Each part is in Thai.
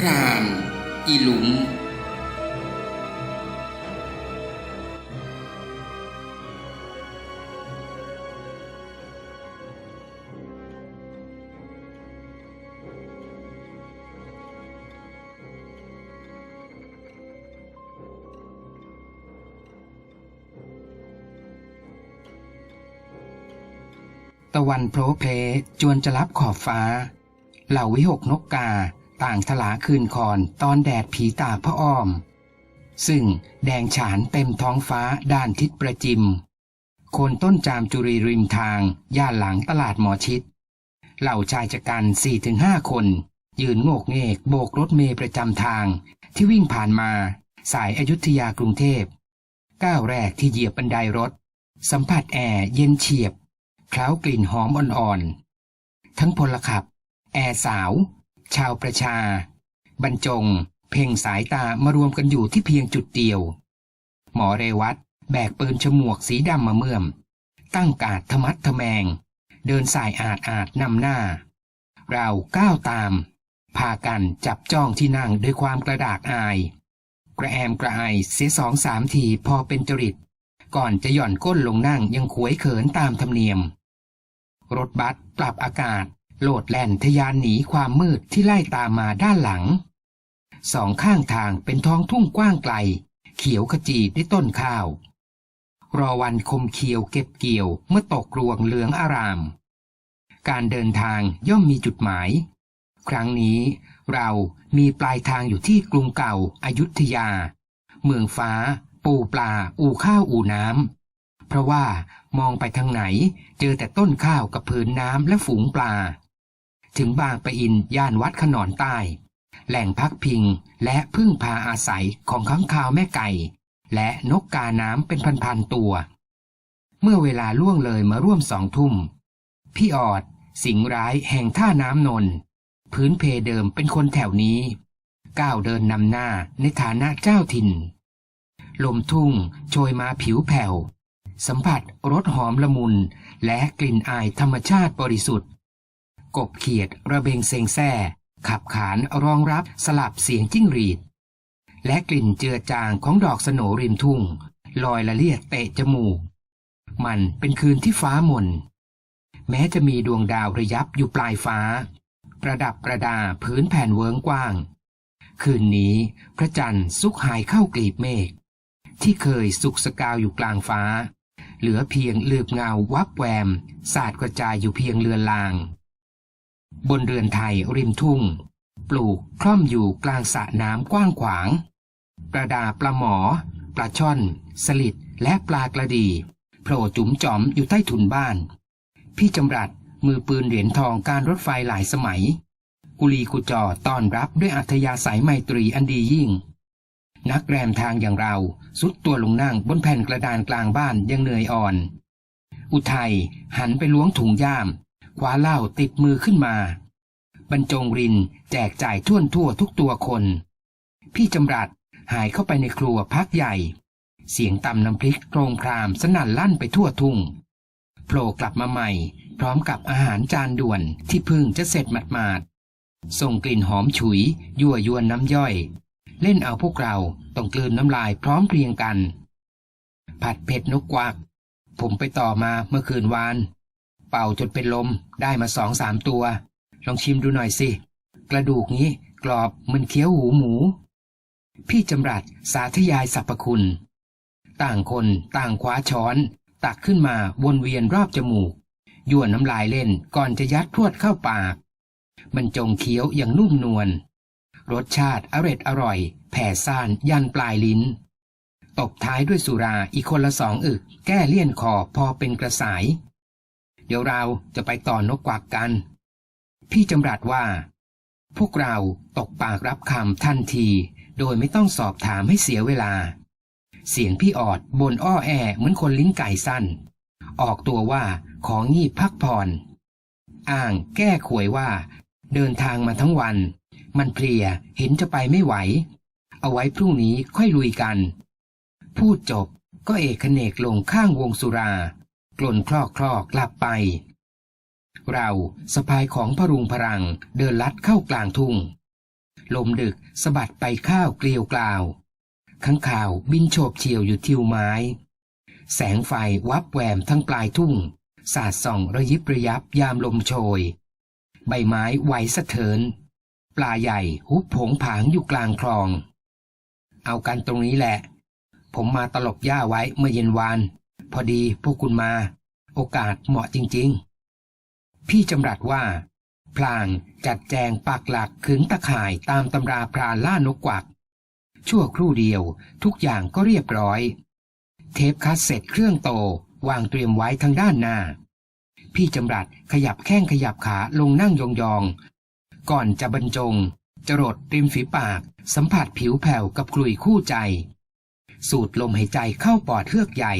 พรานอีหลุม ตะวันโพลเพลจวนจะรับขอบฟ้า เหล่าวิหกนกกา ต่างทลาคืนคอนตอนแดดผีตาพระอ้อม ซึ่งแดงฉานเต็มท้องฟ้าด้านทิศประจิม โคนต้นจามจุรีริมทาง ย่านหลังตลาดหมอชิด เหล่าชายจักันสี่ถึงห้าคน ยืนโงกเงกโบกรถเมย์ประจำทาง ที่วิ่งผ่านมา สายอายุทยากรุงเทพก้าวแรกที่เหยียบบันไดรถ สัมผัสแอร์เย็นเฉียบ คล้ากลิ่นหอมอ่อนๆ ทั้งพลขับ แอร์สาว ชาวประชา บรรจง เพ่งสายตามารวมกันอยู่ที่เพียงจุดเดียว หมอเรวัตแบกปืนฉมวกสีดำมาเมื่อม ตั้งกาดทมัดทแมง เดินสายอาดอาดนำหน้า เราก้าวตาม พากันจับจ้องที่นั่งด้วยความกระดากอาย กระแอมกระไอเสียสองสามทีพอเป็นจริต ก่อนจะหย่อนก้นลงนั่งยังขวยเขินตามธรรมเนียม รถบัสปรับอากาศ โลดแล่นทะยานหนีความมืดที่ไล่ตามมาด้านหลัง สองข้างทางเป็นท้องทุ่งกว้างไกล เขียวขจีด้วยต้นข้าว รอวันคมเขียวเก็บเกี่ยวเมื่อตกรวงเหลืองอาราม การเดินทางย่อมมีจุดหมาย ครั้งนี้เรามีปลายทางอยู่ที่กรุงเก่าอายุทยา เมืองฟ้า ปูปลา อูข้าวอูน้ำเพราะว่ามองไปทางไหนเจอแต่ต้นข้าวกับผืนน้ำและฝูงปลา ถึงบางปะอินย่านวัดขนอนใต้ แหล่งพักพิงและพึ่งพาอาศัยของข้างคาวแม่ไก่ และนกกาน้ำเป็นพันๆตัว เมื่อเวลาล่วงเลยมาร่วมสองทุ่ม พี่ออด สิงร้ายแห่งท่าน้ำนน พื้นเพเดิมเป็นคนแถวนี้ ก้าวเดินนำหน้าในฐานะเจ้าถิ่น ลมทุ่งโชยมาผิวแผ่วสัมผัสรสหอมละมุนและกลิ่นอายธรรมชาติบริสุทธิ์ กบเขียดระเบงเซงแซ่ขับขานรองรับสลับเสียงจิ้งหรีด และกลิ่นเจือจางของดอกสโนริมทุ่ง ลอยละเลียดเตะจมูก มันเป็นคืนที่ฟ้ามน แม้จะมีดวงดาวระยับอยู่ปลายฟ้า ประดับประดาพื้นแผ่นเวิงกว้าง คืนนี้พระจันทร์สุกหายเข้ากลีบเมฆที่เคยสุกสกาวอยู่กลางฟ้า เหลือเพียงเลือบเงาวับแวม สาดกระจายอยู่เพียงเรือนลาง บนเรือนไทยริมทุ่ง ปลูกคล่อมอยู่กลางสระน้ำกว้างขวาง ประดาปลาหมอ ปลาช่อน สลิดและปลากระดีโผล่จุ๋มจอมอยู่ใต้ถุนบ้าน พี่จำรัดมือปืนเหรียญทองการรถไฟหลายสมัย กุลีกุจอต้อนรับด้วยอัธยาศัยไมตรีอันดียิ่ง นักแรมทางอย่างเราสุดตัวลงนั่งบนแผ่นกระดานกลางบ้านยังเหนื่อยอ่อน อุทัยหันไปล้วงถุงย่าม คว้าเหล้าติดมือขึ้นมา บรรจงรินแจกจ่ายท่วทั่วทุกตัวคน พี่จำรัดหายเข้าไปในครัวพักใหญ่ เสียงตำน้ำพริกโครงครามสนั่นลั่นไปทั่วทุ่งโผล่กลับมาใหม่ พร้อมกับอาหารจานด่วนที่พึ่งจะเสร็จหมาดๆส่งกลิ่นหอมฉุย ยั่วยวนน้ำย่อย เล่นเอาพวกเราต้องกลืนน้ำลายพร้อมเพรียงกัน ผัดเผ็ดนกกวัก ผมไปต่อมาเมื่อคืนวาน เป่าจนเป็นลมได้มาสองสามตัว ลองชิมดูหน่อยสิ กระดูกนี้กรอบมันเคี้ยวหูหมู พี่จำรัดสาธยายสรรพคุณ ต่างคนต่างคว้าช้อน ตักขึ้นมาวนเวียนรอบจมูกยั่วน้ำลายเล่นก่อนจะยัดพรวดเข้าปากบรรจงเคี้ยวอย่างนุ่มนวลรสชาติอร็ดอร่อย แผ่ซ่านยันปลายลิ้น ตบท้ายด้วยสุราอีกคนละสองอึก แก้เลี่ยนคอพอเป็นกระสาย เดี๋ยวเราจะไปต่อนกกวักกัน พี่จำรัดว่า พวกเราตกปากรับคำทันที โดยไม่ต้องสอบถามให้เสียเวลา เสียงพี่ออดบนอ้อแอเหมือนคนลิ้นไก่สั้น ออกตัวว่าของงีบพักผ่อน อ้างแก้ขวยว่า เดินทางมาทั้งวัน มันเพลียเห็นจะไปไม่ไหว เอาไว้พรุ่งนี้ค่อยลุยกัน พูดจบก็เอกเนกลงข้างวงสุรา กลนคลอกคลอกกลับไป เราสะพายของพรุงพรังเดินลัดเข้ากลางทุ่ง ลมดึกสะบัดไปข้าวเกลียวกล่าวข้างข่าวบินโฉบเฉียวอยู่ทิวไม้ แสงไฟวับแวมทั้งปลายทุ่ง สาดส่องระยิบระยับยามลมโชย ใบไม้ไหวสะเทิน ปลาใหญ่หุบผงผางอยู่กลางคลอง เอากันตรงนี้แหละ ผมมาตลบหญ้าไว้เมื่อเย็นวาน พอดีพวกคุณมา โอกาสเหมาะจริง ๆ พี่จำรัดว่า พลางจัดแจงปักหลักขึงตะข่ายตามตำราพรานล่านกกวัก ชั่วครู่เดียวทุกอย่างก็เรียบร้อย เทปคัสเซ็ตเครื่องโตวางเตรียมไว้ทางด้านหน้า พี่จำรัดขยับแข้งขยับขาลงนั่งยองๆ ก่อนจะบรรจง จรดริมฝีปาก สัมผัสผิวแผ่วกับกลุยคู่ใจ สูดลมหายใจเข้าปอดเฮือกใหญ่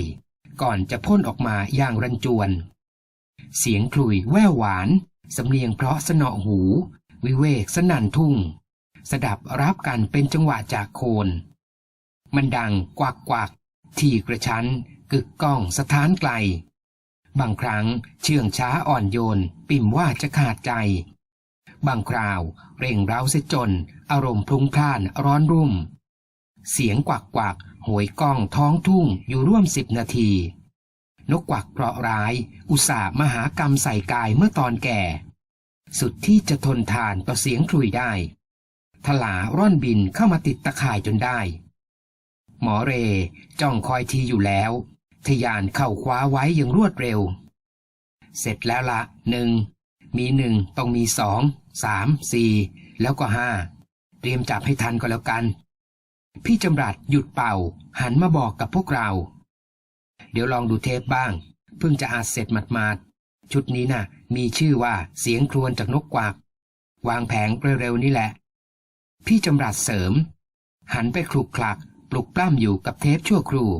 ก่อนจะพ่นออกมาอย่างรันจวน เสียงคลุยแว่วหวาน สำเนียงเพราะสนอหู วิเวกสนั่นทุ่ง สดับรับกันเป็นจังหวะจากโคน มันดังกวักกวัก ที่กระชั้น กึกก้องสถานไกล บางครั้งเชื่องช้าอ่อนโยน ปิ่มว่าจะขาดใจ บางคราวเร่งเร้าเสียจน อารมณ์พลุงพล่านร้อนรุ่ม เสียงกวักกวัก โหยก้องท้องทุ่งอยู่ร่วมสิบนาที นกกวักเพราะร้าย อุตส่าห์มหากรรมใส่กายเมื่อตอนแก่ สุดที่จะทนทานต่อเสียงคลุยได้ ทลาร่อนบินเข้ามาติดตะข่ายจนได้ หมอเรจ้องคอยทีอยู่แล้ว ทยานเข้าคว้าไว้อย่างรวดเร็ว เสร็จแล้วละหนึ่งมีหนึ่งต้องมีสองสามสี่แล้วก็ห้าเตรียมจับให้ทันก็แล้วกัน พี่จำรัดหยุดเป่า หันมาบอกกับพวกเรา เดี๋ยวลองดูเทปบ้าง เพิ่งจะอาจเสร็จหมาดๆ ชุดนี้น่ะ มีชื่อว่าเสียงครวญจากนกกวากวางแผงเร็วๆนี่แหละ พี่จำรัดเสริม หันไปคลุกคลัก ปลุกปล้ำอยู่กับเทปชั่วครู่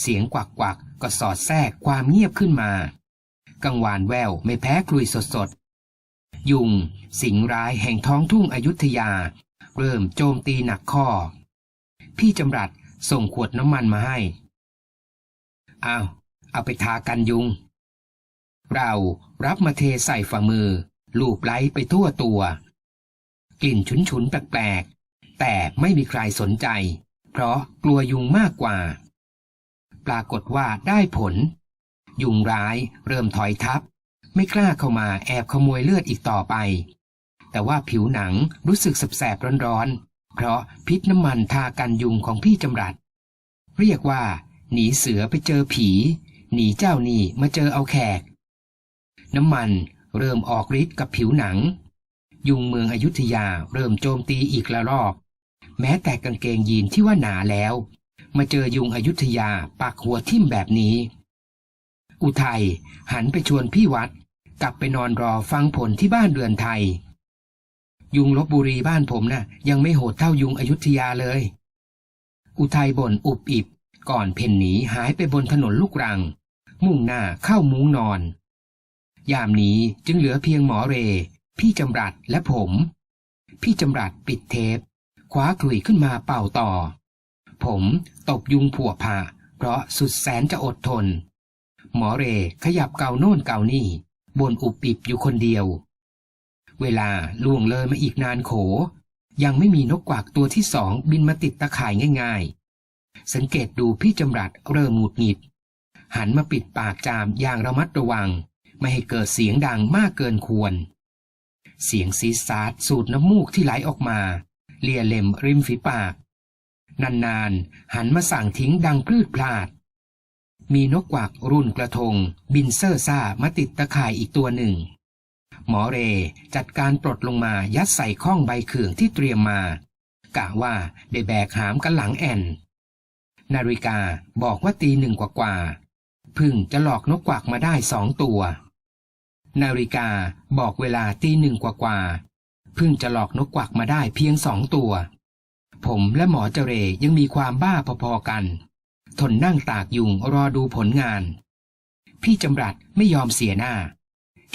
เสียงกวักกวักก็สอดแทรกความเงียบขึ้นมากังวานแววไม่แพ้คลุยสดสดๆ ยุง สิงร้ายแห่งท้องทุ่งอยุธยา เริ่มโจมตีหนักข้อ พี่จำรัดส่งขวดน้ำมันมาให้ อ้าว เอาไปทากันยุง เรารับมาเทใส่ฝ่ามือ ลูบไล้ไปทั่วตัว กลิ่นฉุนๆแปลกๆ แต่ไม่มีใครสนใจ เพราะกลัวยุงมากกว่า ปรากฏว่าได้ผล ยุงร้ายเริ่มถอยทับ ไม่กล้าเข้ามาแอบขโมยเลือดอีกต่อไป แต่ว่าผิวหนังรู้สึกสแสบร้อนๆ เพราะพิษน้ำมันทากันยุงของพี่จำรัด เรียกว่า หนีเสือไปเจอผี หนีเจ้านี้มาเจอเอาแขก น้ำมันเริ่มออกฤทธิ์กับผิวหนัง ยุงเมืองอยุธยาเริ่มโจมตีอีกละรอบแม้แต่กางเกงยีนที่ว่าหนาแล้ว มาเจอยุงอยุธยาปักหัวทิ่มแบบนี้ อุทัยหันไปชวนพี่วัด กลับไปนอนรอฟังผลที่บ้านเรือนไทย ยุงลบบุรีบ้านผมน่ะ ยังไม่โหดเท่ายุงอยุธยาเลย อุทัยบ่นอุบอิบ ก่อนเพ่นหนีหายไปบนถนนลูกรัง มุ่งหน้าเข้ามุ้งนอน ยามนี้จึงเหลือเพียงหมอเร พี่จำรัดและผม พี่จำรัดปิดเทปคว้าขลุ่ยขึ้นมาเป่าต่อ ผมตบยุงผัวผ่า เพราะสุดแสนจะอดทน หมอเรขยับเกาโน่นเกานี่บนอุบปิบอยู่คนเดียว เวลาล่วงเลยมาอีกนานโข ยังไม่มีนกกวักตัวที่สองบินมาติดตะข่ายง่าย ๆ สังเกตดูพี่จำรัดเริ่มหงุดหงิด หันมาปิดปากจามอย่างระมัดระวัง ไม่ให้เกิดเสียงดังมากเกินควร เสียงซีซาดสูดน้ำมูกที่ไหลออกมา เลียเล็มริมฝีปาก นานๆ หันมาสั่งทิ้งดังพลืดพลาดมีนกกวักรุ่นกระทง บินเซอร์ซ่ามาติดตะข่ายอีกตัวหนึ่ง หมอเร จัดการปลดลงมายัดใส่ข้องใบเขื่องที่เตรียมมา กะว่าได้แบกหามกันหลังแอนนาฬิกาบอกว่าตีหนึ่งกว่าๆเพึ่งจะหลอกนกกวักมาได้สองตัว นาฬิกาบอกเวลาตีหนึ่งกว่าๆเพึ่งจะหลอกนกกวักมาได้เพียงสองตัว ผมและหมอเจเรยังมีความบ้าพอๆกัน ทนนั่งตากยุงรอดูผลงาน พี่จำรัดไม่ยอมเสียหน้า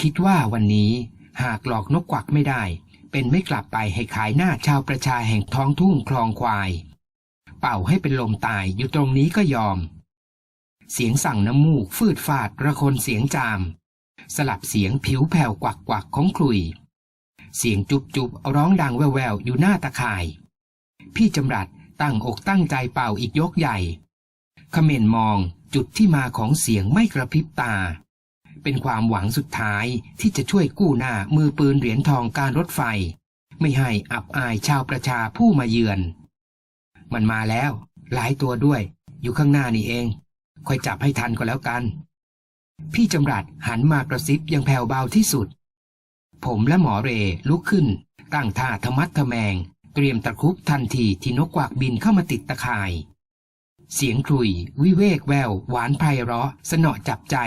คิดว่าวันนี้หากหลอกนกกวักไม่ได้ เป็นไม่กลับไปให้ขายหน้าชาวประชาแห่งท้องทุ่งคลองควาย เป่าให้เป็นลมตายอยู่ตรงนี้ก็ยอม เสียงสั่งน้ำมูกฟืดฟาดระคนเสียงจาม สลับเสียงผิวแผ่วกวักกวักของคลุย เสียงจุบจุบร้องดังแววๆอยู่หน้าตะข่าย พี่จำรัดตั้งอกตั้งใจเป่าอีกยกใหญ่เขม่นมองจุดที่มาของเสียงไม่กระพริบตา เป็นความหวังสุดท้ายที่จะช่วยกู้หน้ามือปืนเหรียญทองการรถไฟ ไม่ให้อับอายชาวประชาผู้มาเยือน มันมาแล้ว หลายตัวด้วย อยู่ข้างหน้านี่เอง คอยจับให้ทันก็แล้วกัน พี่จำรัดหันมากระซิบยังแผ่วเบาที่สุด ผมและหมอเรลุกขึ้น ตั้งท่าธรรมัดทะแมง เตรียมตะครุบทันทีที่นกกวักบินเข้ามาติดตะข่ายเสียงครุย วิเวกแวว หวานไพเราะ สนอจับใจ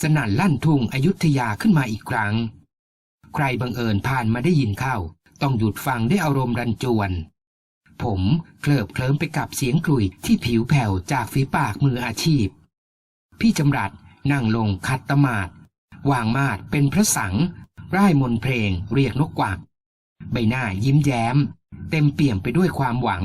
สนั่นลั่นทุ่งอยุธยาขึ้นมาอีกครั้ง ใครบังเอิญผ่านมาได้ยินเข้า ต้องหยุดฟังได้วยอารมณ์รันจวน ผมเคลิบเคลิ้มไปกับเสียงกลุยที่ผิวแผ่วจากฝีปากมืออาชีพ พี่จำรัดนั่งลงคัดตมาดวางมาดเป็นพระสังร่ายมนเพลงเรียกนกกวัก ใบหน้ายิ้มแย้ม เต็มเปี่ยมไปด้วยความหวัง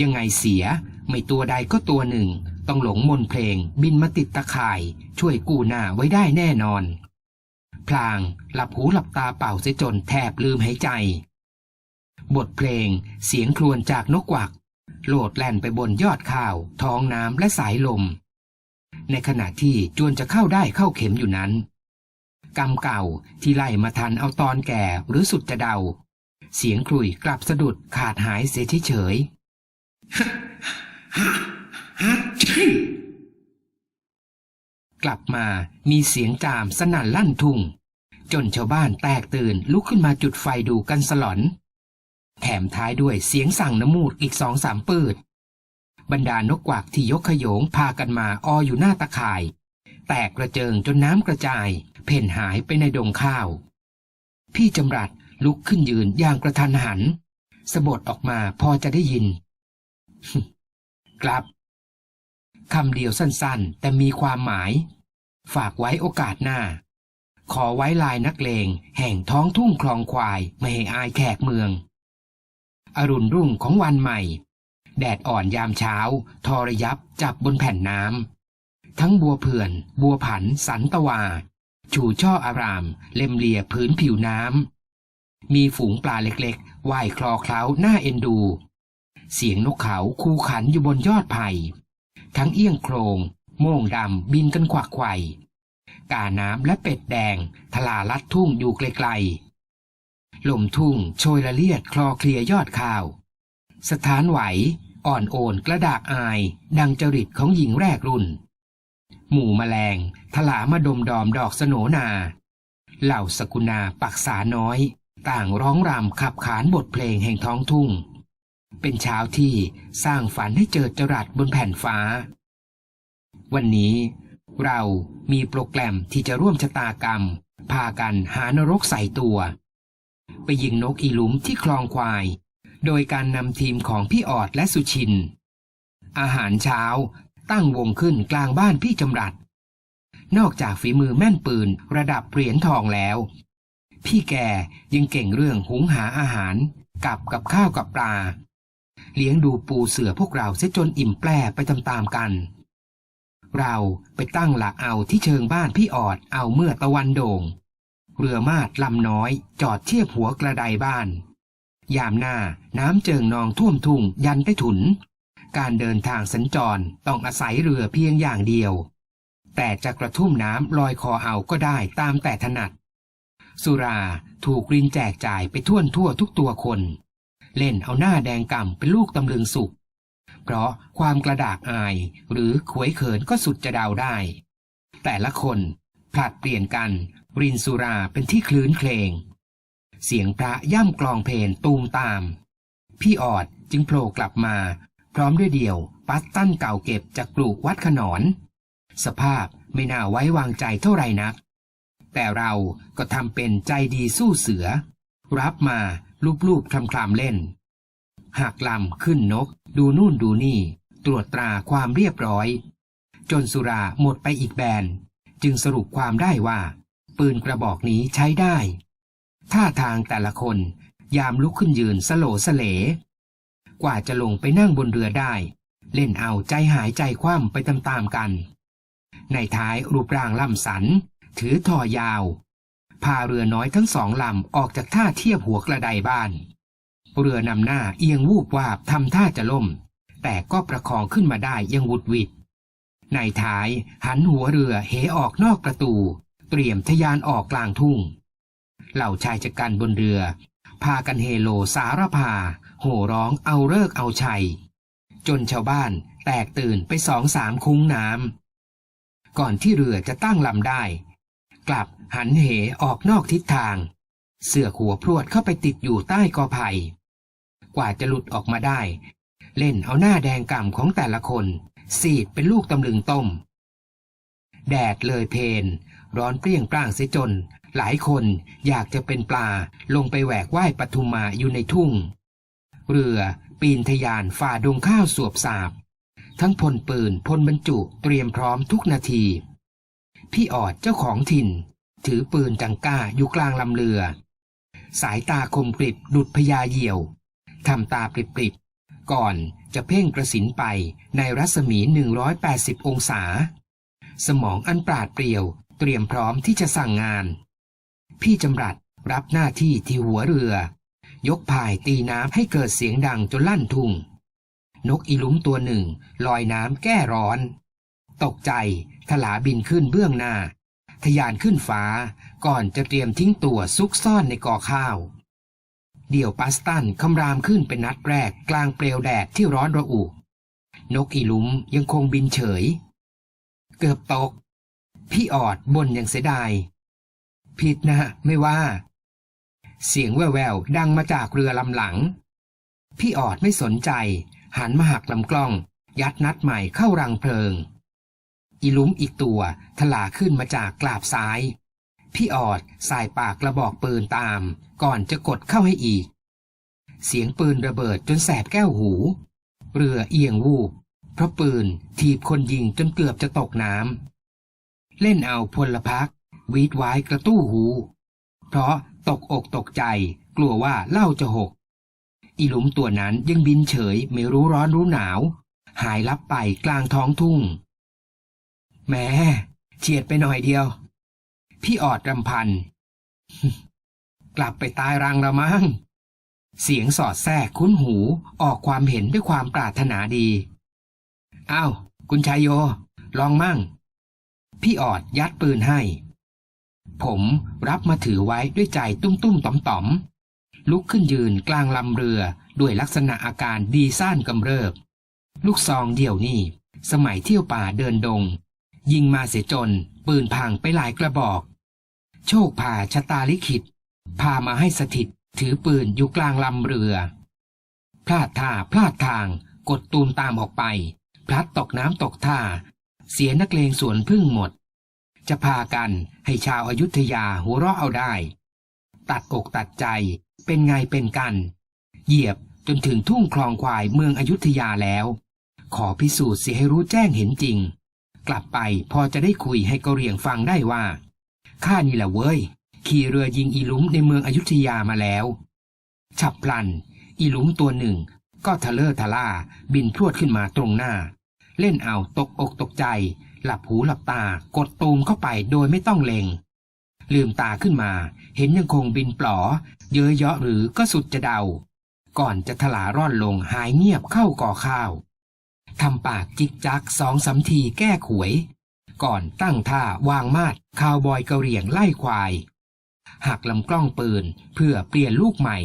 ยังไงเสียไม่ตัวใดก็ตัวหนึ่ง ต้องหลงมนเพลง บินมาติดตะข่าย ช่วยกู้หน้าไว้ได้แน่นอน พลางหลับหูหลับตาเป่าเสียจนแทบลืมหายใจ บทเพลงเสียงครวญจากนกกวัก โลดแล่นไปบนยอดข้าว ท้องน้ำและสายลม ในขณะที่จวนจะเข้าได้เข้าเข็มอยู่นั้น กรรมเก่าที่ไล่มาทันเอาตอนแก่หรือสุดจะเดา เสียงครุยกลับสะดุดขาดหายเสียเฉย กลับมามีเสียงจามสนั่นลั่นทุ่ง จนชาวบ้านแตกตื่นลุกขึ้นมาจุดไฟดูกันสลอน แถมท้ายด้วยเสียงสั่งน้ำมูดอีกสองสามปืด บรรดานกกวักที่ยกขยงพากันมาอออยู่หน้าตะข่าย แตกกระเจิงจนน้ำกระจาย เพ่นหายไปในดงข้าว พี่จำรัดลุกขึ้นยืนอย่างกระทันหันสะบดออกมาพอจะได้ยิน กลับ คำเดียวสั้นๆ แต่มีความหมาย ฝากไว้โอกาสหน้า ขอไว้ลายนักเลง แห่งท้องทุ่งคลองควาย ไม่ให้อายแขกเมือง อรุณรุ่งของวันใหม่ แดดอ่อนยามเช้าทอระยับจับบนแผ่นน้ำ ทั้งบัวเผื่อน บัวผัน สันตวา ชูช่ออาราม เล็มเลียพื้นผิวน้ำ มีฝูงปลาเล็กๆว่ายคลอเคล้าหน้าเอ็นดู เสียงนกเขาคูขันอยู่บนยอดไผ่ ทั้งเอี้ยงโครง โม่งดำบินกันขวักไขว่กาน้ำและเป็ดแดง ทลาลัดทุ่งอยู่ไกลๆลมทุ่งโชยละเลียดคลอเคลียยอดข้าว สถานไหว อ่อนโอนกระดากอาย ดังจริตของหญิงแรกรุ่น หมู่แมลง ทลามาดมดอมดอกสโนนา เหล่าสกุณาปักษาน้อย ต่างร้องรำขับขานบทเพลงแห่งท้องทุ่ง เป็นเช้าที่สร้างฝันให้เจอจรัสบนแผ่นฟ้า วันนี้เรามีโปรแกรมที่จะร่วมชะตากรรม พากันหานรกใส่ตัว ไปยิงนกอีหลุมที่คลองควาย โดยการนำทีมของพี่ออดและสุชิน อาหารเช้าตั้งวงขึ้นกลางบ้านพี่จำรัด นอกจากฝีมือแม่นปืนระดับเหรียญทองแล้ว พี่แกยังเก่งเรื่องหุงหาอาหารกับกับข้าวกับปลา เลี้ยงดูปูเสือพวกเราเสียจนอิ่มแปรไปตามๆกัน เราไปตั้งหลักเอาที่เชิงบ้านพี่ออดเอาเมื่อตะวันโดง่ง เรือมาดลำน้อย จอดเทียบหัวกระไดบ้าน ยามหน้าน้ำเจิงนองท่วมทุ่งยันใต้ถุน การเดินทางสัญจรต้องอาศัยเรือเพียงอย่างเดียว แต่จะกระทุ่มน้ำลอยคอเอาก็ได้ตามแต่ถนัด สุราถูกรินแจกจ่ายไปทั่วทั่วทุกตัวคน เล่นเอาหน้าแดงก่ำเป็นลูกตำลึงสุก เพราะความกระดากอายหรือขวยเขินก็สุดจะเดาได้ แต่ละคนผลัดเปลี่ยนกัน รินสุราเป็นที่คลื้นเคลง เสียงพระย่ำกลองเพลนตูมตาม พี่ออดจึงโผล่กลับมา พร้อมด้วยเดี่ยว ปัสตั้นเก่าเก็บจากปลูกวัดขนอน สภาพไม่น่าไว้วางใจเท่าไหร่นัก แต่เราก็ทำเป็นใจดีสู้เสือ รับมา ลูบๆคลำคลำเล่นหักลำขึ้นนก ดูนู่นดูนี่ ตรวจตราความเรียบร้อย จนสุราหมดไปอีกแบน จึงสรุปความได้ว่า ปืนกระบอกนี้ใช้ได้ ท่าทางแต่ละคนยามลุกขึ้นยืนสโลสเล กว่าจะลงไปนั่งบนเรือได้ เล่นเอาใจหายใจคว่ำไปตามๆกัน ในท้ายรูปร่างล่ำสัน ถือทอยาว พาเรือน้อยทั้งสองลำออกจากท่าเทียบหัวกระไดบ้าน เรือนำหน้าเอียงวูบวาบทำท่าจะล่ม แต่ก็ประคองขึ้นมาได้ยังหวุดหวิดในท้ายหันหัวเรือเหออกนอกประตู เตรียมทะยานออกกลางทุ่ง เหล่าชายจักกันบนเรือ พากันเฮโลสารพาโห่ร้องเอาเลิกเอาชัย จนชาวบ้านแตกตื่นไปสองสามคุ้งน้ำก่อนที่เรือจะตั้งลำได้ กลับหันเหออกนอกทิศทาง เสือหัวพรวดเข้าไปติดอยู่ใต้กอไผ่กว่าจะหลุดออกมาได้ เล่นเอาหน้าแดงก่ำของแต่ละคน สีดเป็นลูกตำลึงต้ม แดดเลยเพนร้อนเปรี้ยงปร้างเสียจน หลายคนอยากจะเป็นปลาลงไปแหวกว่ายปทุมมาอยู่ในทุ่ง เรือปีนทะยานฝ่าดงข้าวสวบสาบ ทั้งพลปืนพลบรรจุเตรียมพร้อมทุกนาที พี่ออดเจ้าของถิ่น ถือปืนจังก้าอยู่กลางลำเรือ สายตาคมกริบดุดพญาเหยี่ยวทำตาปริบๆ ก่อนจะเพ่งกระสินไปในรัศมี 180 องศา สมองอันปราดเปรียวเตรียมพร้อมที่จะสั่งงาน พี่จำรัดรับหน้าที่ที่หัวเรือ ยกพายตีน้ำให้เกิดเสียงดังจนลั่นทุ่ง นกอีลุ้มตัวหนึ่งลอยน้ำแก้ร้อน ตกใจ ถลาบินขึ้นเบื้องหน้าทะยานขึ้นฟ้าก่อนจะเตรียมทิ้งตัวซุกซ่อนในกอข้าว เดี่ยวปัสตันคำรามขึ้นเป็นนัดแรกกลางเปลวแดดที่ร้อนระอุ นกอีลุมยังคงบินเฉย เกือบตก พี่ออดบ่นอย่างเสียดาย ผิดนะไม่ว่า เสียงแว่วๆดังมาจากเรือลำหลัง พี่ออดไม่สนใจ หันมาหักลำกล้อง ยัดนัดใหม่เข้ารังเพลิง อีลุ้มอีกตัวถลาขึ้นมาจากกลาบซ้าย พี่ออดสายปากกระบอกปืนตาม ก่อนจะกดเข้าให้อีก เสียงปืนระเบิดจนแสบแก้วหู เรือเอียงวูบเพราะปืนถีบคนยิงจนเกือบจะตกน้ำเล่นเอาพลพักวีดไว้กระตู้หู เพราะตกอกตกใจกลัวว่าเล้าจะหก อีหลุมตัวนั้นยังบินเฉยไม่รู้ร้อนรู้หนาว หายลับไปกลางท้องทุ่ง แหมเฉียดไปหน่อยเดียว พี่ออดรำพัน กลับไปตายรังละมั้ง เสียงสอดแทรกคุ้นหูออกความเห็นด้วยความปรารถนาดี อ้าวคุณชายโย ลองมั่ง พี่ออดยัดปืนให้ ผมรับมาถือไว้ด้วยใจตุ้มตุ้มต่อมต่อมลุกขึ้นยืนกลางลำเรือด้วยลักษณะอาการดีซ่านกำเริบ ลูกซองเดี่ยวนี่ สมัยเที่ยวป่าเดินดง ยิงมาเสียจน ปืนพังไปหลายกระบอก โชคพาชะตาลิขิต พามาให้สถิต ถือปืนอยู่กลางลำเรือ พลาดท่าพลาดทาง กดตูมตามออกไป พลัดตกน้ำตกท่า เสียนักเลงสวนพึ่งหมด จะพากันให้ชาวอายุทยาหัวเราะเอาได้ ตัดอกตัดใจเป็นไงเป็นกัน เหยียบจนถึงทุ่งคลองควายเมืองอยุธยาแล้ว ขอพิสูจน์เสียให้รู้แจ้งเห็นจริง กลับไปพอจะได้คุยให้กะเหรี่ยงฟังได้ว่าข้านี่แหละเว้ย ขี่เรือยิงอีลุมในเมืองอยุธยามาแล้ว ฉับพลัน อีลุมตัวหนึ่ง ก็ทะเลอทะล่าบินพรวดขึ้นมาตรงหน้า เล่นเอาตกอกตกใจ หลับหูหลับตากดตูมเข้าไปโดยไม่ต้องเลงลืมตาขึ้นมา เห็นยังคงบินปลอ เยอะเยาะหรือก็สุดจะเดา ก่อนจะถลาร่อนลงหายเงียบเข้าก่อข้าว ทำปากจิกจักสองสามทีแก้ขวย ก่อนตั้งท่าวางมาดคาวบอยกระเหรี่ยงไล่ควาย หักลำกล้องปืนเพื่อเปลี่ยนลูกใหม่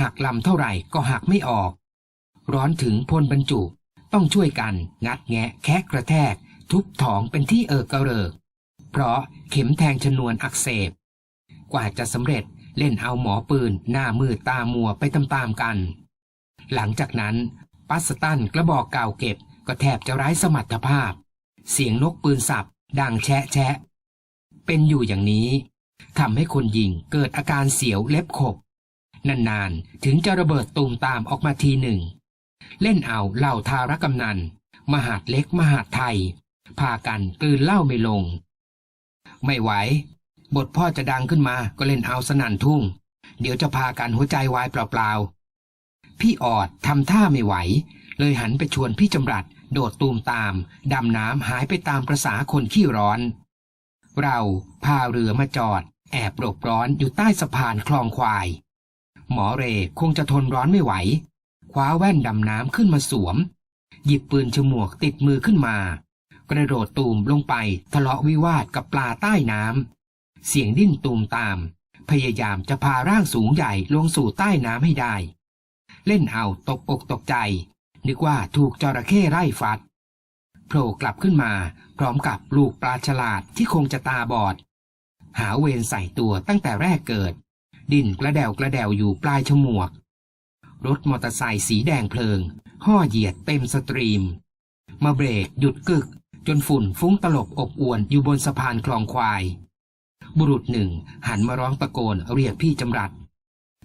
หักลำเท่าไหร่ก็หักไม่ออก ร้อนถึงพลบรรจุต้องช่วยกันงัดแงะแคะกระแทก ทุบถองเป็นที่เออกระเริก เพราะเข็มแทงชนวนอักเสบ กว่าจะสำเร็จเล่นเอาหมอปืนหน้ามืดตามัวไปตามๆกัน หลังจากนั้น ปัสตันกระบอกเก่าเก็บ ก็แทบจะไร้สมรรถภาพ เสียงนกปืนสับดังแชะแชะ เป็นอยู่อย่างนี้ทำให้คนยิงเกิดอาการเสียวเล็บขบ นานๆ ถึงจะระเบิดตูมตามออกมาทีหนึ่ง เล่นเอาเหล่าทารกำนัน มหาดเล็กมหาดไทย พากันกลืนเหล้าไม่ลง ไม่ไหว บทพ่อจะดังขึ้นมาก็เล่นเอาสนั่นทุ่ง เดี๋ยวจะพากันหัวใจวายเปล่าๆ พี่ออดทำท่าไม่ไหว เลยหันไปชวนพี่จำรัดโดดตูมตาม ดำน้ำหายไปตามประษาคนขี้ร้อน เราพาเรือมาจอด แอบหลบร้อนอยู่ใต้สะพานคลองควาย หมอเรคงจะทนร้อนไม่ไหว คว้าแว่นดำน้ำขึ้นมาสวม หยิบปืนฉมวกติดมือขึ้นมา กระโดดตูมลงไปทะเลาะวิวาทกับปลาใต้น้ำเสียงดิ้นตูมตาม พยายามจะพาร่างสูงใหญ่ลงสู่ใต้น้ำให้ได้ เล่นเอาตกอกตกใจ นึกว่าถูกจระเข้ไล่ฟัดโผล่กลับขึ้นมา พร้อมกับลูกปลาฉลาดที่คงจะตาบอด หาเวรใส่ตัวตั้งแต่แรกเกิด ดิ่นกระเดวกระเดวอยู่ปลายฉมวก รถมอเตอร์ไซค์สีแดงเพลิง ห่อเหยียดเต็มสตรีม มาเบรกหยุดกึก จนฝุ่นฟุ้งตลบอบอวนอยู่บนสะพานคลองควาย บุรุษหนึ่งหันมาร้องตะโกนเรียกพี่จำรัด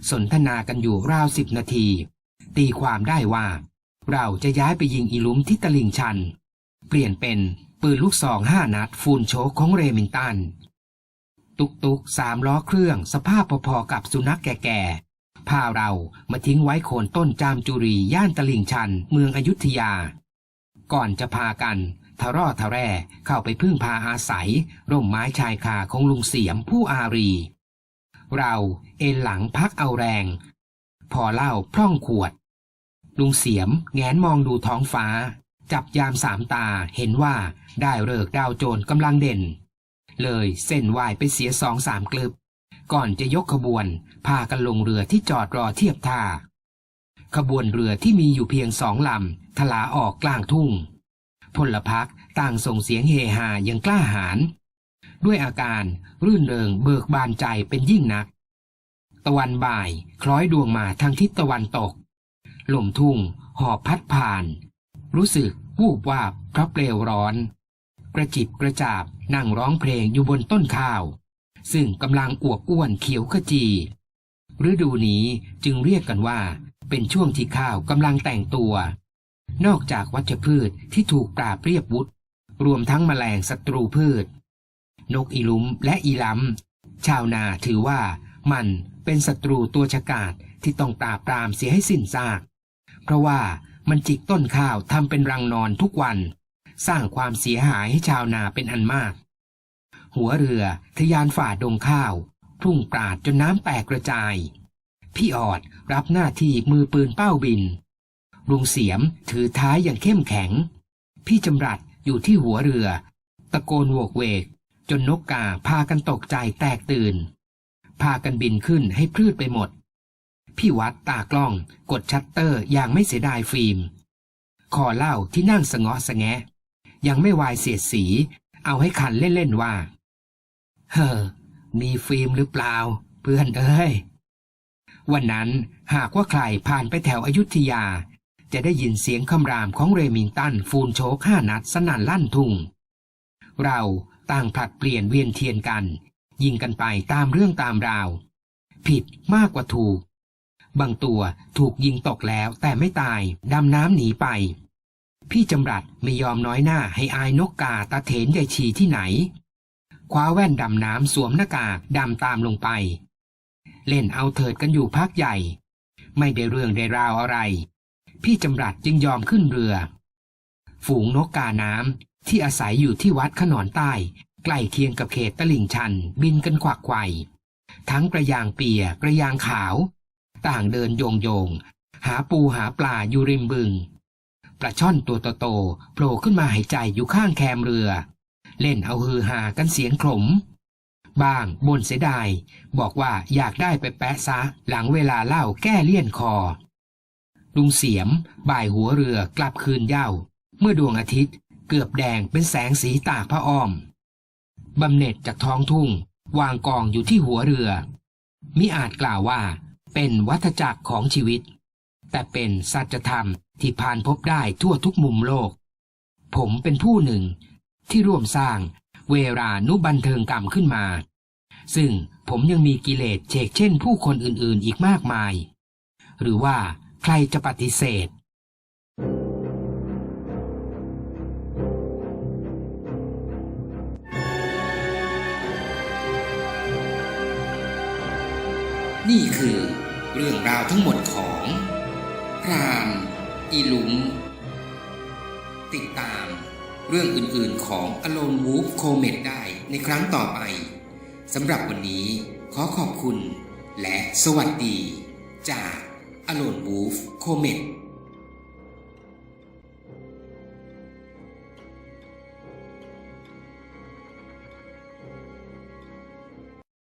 สนทนากันอยู่ราวสิบนาที ตีความได้ว่า เราจะย้ายไปยิงอีลุมที่ตลิ่งชัน เปลี่ยนเป็นปืนลูกซองห้านัดฟูนโชกของเรมิงตัน ตุกตุกสามล้อเครื่องสภาพพอๆกับสุนัขแก่ๆพาเรามาทิ้งไว้โคนต้นจามจุรีย่านตลิ่งชันเมืองอยุธยา ก่อนจะพากันทะร่อทะแร่เข้าไปพึ่งพาอาศัย ร่มไม้ชายคาของลุงเสียมผู้อารี เราเอนหลังพักเอาแรง พอเล่าพร่องขวด ลุงเสียมแงนมองดูท้องฟ้า จับยามสามตาเห็นว่าได้เลิกดาวโจรกำลังเด่น เลยเส้นไหวไปเสียสองสามกลึบ ก่อนจะยกขบวน พากันลงเรือที่จอดรอเทียบท่า ขบวนเรือที่มีอยู่เพียงสองลำทลาออกกลางทุ่งพลพักต่างส่งเสียงเฮฮาอย่างกล้าหาญด้วยอาการ รื่นเริงเบิกบานใจเป็นยิ่งนัก ตะวันบ่ายคล้อยดวงมาทางทิศตะวันตก ลมทุ่ง หอบพัดผ่าน รู้สึกวูบวาบเพราะเปลวร้อน กระจิบกระจาบนั่งร้องเพลงอยู่บนต้นข้าว ซึ่งกำลังอวบอ้วนเขียวขจี ฤดูนี้จึงเรียกกันว่า เป็นช่วงที่ข้าวกำลังแต่งตัว นอกจากวัชพืชที่ถูกปราบเรียบวุฒรวมทั้งแมลงศัตรูพืช นกอีลุมและอีล้ำชาวนาถือว่ามันเป็นศัตรูตัวฉกาจที่ต้องปราบปรามเสียให้สิ้นซาก เพราะว่ามันจิกต้นข้าวทำเป็นรังนอนทุกวัน สร้างความเสียหายให้ชาวนาเป็นอันมาก หัวเรือทะยานฝ่าดงข้าวพุ่งปราดจนน้ำแตกกระจาย พี่ออดรับหน้าที่มือปืนเป้าบิน ลุงเสียมถือท้ายอย่างเข้มแข็ง พี่จำรัดอยู่ที่หัวเรือ ตะโกนโวกเวก จนนกกาพากันตกใจแตกตื่น พากันบินขึ้นให้พลืดไปหมด พี่วัดตากล้องกดชัตเตอร์อย่างไม่เสียดายฟิล์มขอเล่าที่นั่งสงาะสะแงยังไม่วายเสียดสี เอาให้คันเล่น ๆ ว่า เฮ้อ มีฟิล์มหรือเปล่า เพื่อนเอ้ย วันนั้นหากว่าใครผ่านไปแถวอยุธยา จะได้ยินเสียงคำรามของเรมิงตันฟูนโชกห้านัดสนั่นลั่นทุ่ง เรา ต่างผลัดเปลี่ยนเวียนเทียนกัน ยิงกันไปตามเรื่องตามราว ผิดมากกว่าถูก บางตัวถูกยิงตกแล้วแต่ไม่ตาย ดำน้ำหนีไป พี่จำรัดไม่ยอมน้อยหน้าให้อายนกกาตาเถนใหญ่ชีที่ไหน คว้าแว่นดำน้ำสวมหน้ากากดำตามลงไป เล่นเอาเถิดกันอยู่พักใหญ่ ไม่ได้เรื่องได้ราวอะไร พี่จำรัดจึงยอมขึ้นเรือ ฝูงนกกาน้ำ ที่อาศัยอยู่ที่วัดขนอนใต้ ใกล้เคียงกับเขตตลิ่งชัน บินกันขวักไขว่ทั้งกระยางเปียกระยางขาว ต่างเดินโยงโยง หาปูหาปลาอยู่ริมบึง ปลาช่อนตัวโตๆโผล่ขึ้นมาหายใจอยู่ข้างแคมเรือ เล่นเอาฮือหากันเสียงขลมบางบนเสียดาย บอกว่าอยากได้ไปแปะซะ หลังเวลาเล่าแก้เลี่ยนคอ ลุงเสียม บ่ายหัวเรือกลับคืนเย้า เมื่อดวงอาทิตย์ เกือบแดงเป็นแสงสีตากพระอ้อมบำเหน็จจากท้องทุ่ง วางกองอยู่ที่หัวเรือ มิอาจกล่าวว่าเป็นวัฏจักรของชีวิต แต่เป็นสัจธรรมที่ผ่านพบได้ทั่วทุกมุมโลก ผมเป็นผู้หนึ่งที่ร่วมสร้างเวรานุบันเทิงกรรมขึ้นมา ซึ่งผมยังมีกิเลสเชกเช่นผู้คนอื่นๆอีกมากมาย หรือว่าใครจะปฏิเสธ นี่คือเรื่องราวทั้งหมดของพรามอีหลุม ติดตามเรื่องอื่นๆของ Alone Wolf Comet ได้ในครั้งต่อไปสำหรับวันนี้ขอขอบคุณ และสวัสดีจากอโลนวูฟโคเมต